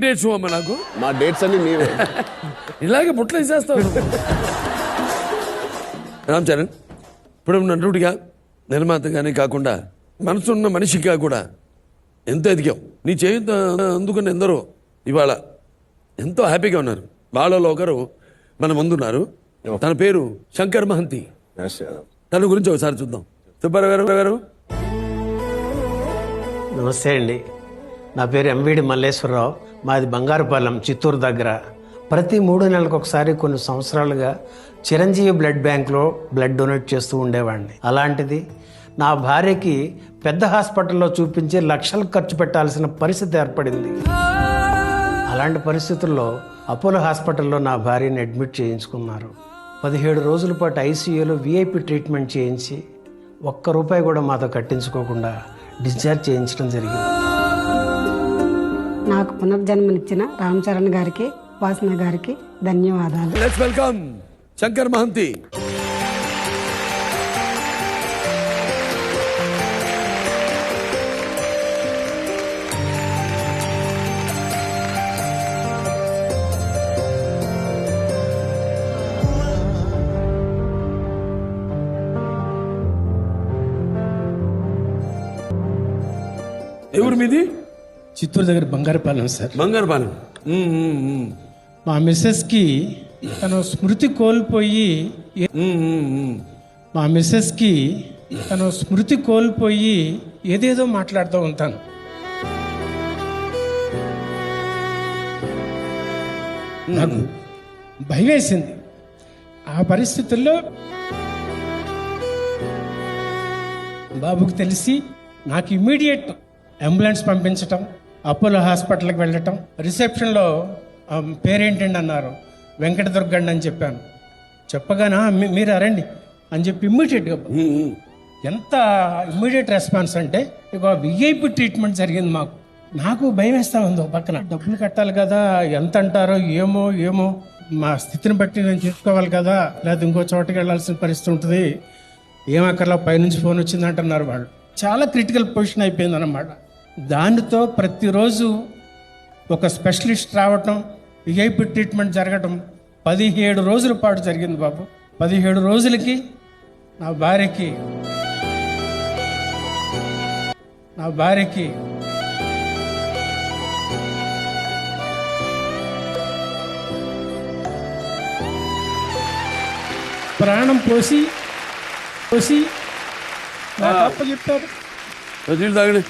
Dates అమ్మ నాకు? మా డేట్స్ అన్ని మీవే ఇలాగే బుట్టలు వేసేస్తావు రామ్ చరణ్ ఇప్పుడు నటుడిగా నిర్మాతగానే కాకుండా మనసున్న మనిషిగా కూడా ఎంతో ఎదిగావు. నీ చేయుత అందుకుని ఎందరో ఇవాళ ఎంతో హ్యాపీగా ఉన్నారు. వాళ్ళలో ఒకరు మన ముందున్నారు. తన పేరు శంకర్ మహంతి. తన గురించి ఒకసారి చూద్దాం. సుబ్బారావు గారు గారు. నమస్తే అండి. నా పేరు ఎంవిడి మల్లేశ్వరరావు. మాది బంగారుపాలెం చిత్తూరు దగ్గర. ప్రతి మూడు నెలలకు ఒకసారి కొన్ని సంవత్సరాలుగా చిరంజీవి బ్లడ్ బ్యాంక్లో బ్లడ్ డొనేట్ చేస్తూ ఉండేవాడిని. అలాంటిది నా భార్యకి పెద్ద హాస్పిటల్లో చూపించి లక్షలు ఖర్చు పెట్టాల్సిన పరిస్థితి ఏర్పడింది. అలాంటి పరిస్థితుల్లో అపోలో హాస్పిటల్లో నా భార్యని అడ్మిట్ చేయించుకున్నారు. పదిహేడు రోజుల పాటు ఐసీయూలో విఐపి ట్రీట్మెంట్ చేయించి ఒక్క రూపాయి కూడా మాతో కట్టించుకోకుండా డిశ్చార్జ్ చేయించడం జరిగింది. నాకు పునర్జన్మనిచ్చిన రామ్ చరణ్ గారికి వాసన గారికి ధన్యవాదాలు. లెట్స్ వెల్కమ్ శంకర్ మహంతి ఎవరు మీది? చిత్తూరు దగ్గర బంగారుపాలెం సార్. బంగారుపాలెం. మా మిస్సెస్కి తను స్మృతి కోల్పోయి. మా మిస్సెస్కి తను స్మృతి కోల్పోయి ఏదేదో మాట్లాడుతూ ఉంటాను. నాకు భయం వేసింది ఆ పరిస్థితుల్లో బాబుకు తెలిసి నాకు ఇమీడియట్ అంబులెన్స్ పంపించటం అపోలో హాస్పిటల్కి వెళ్ళటం. రిసెప్షన్లో పేరేంటండి అన్నారు. వెంకటదుర్గండి అని చెప్పాను. చెప్పగానే "ఆ, మీ- మీరు రండి అని చెప్పి ఇమ్మీడియట్గా ఎంత ఇమ్మీడియట్ రెస్పాన్స్ అంటే ఇక విఐపి ట్రీట్మెంట్ జరిగింది మాకు. నాకు భయం వేస్తా ఉంది పక్కన. డబ్బులు కట్టాలి కదా ఎంత అంటారో ఏమో ఏమో మా స్థితిని బట్టి నేను చూసుకోవాలి కదా లేదా ఇంకో చోటకి వెళ్ళాల్సిన పరిస్థితి ఉంటుంది. ఏం అక్కర్లా పైనుంచి ఫోన్ వచ్చింది అంటున్నారు వాళ్ళు. చాలా క్రిటికల్ పొజిషన్ అయిపోయింది అన్నమాట దానితో ప్రతిరోజు ఒక స్పెషలిస్ట్ రావటం విఐపి ట్రీట్మెంట్ జరగటం పదిహేడు రోజుల పాటు జరిగింది బాబు. పదిహేడు రోజులకి నా భార్యకి నా భార్యకి ప్రాణం పోసి పోసి నాకు అప్పచెప్పారు. తాగండి.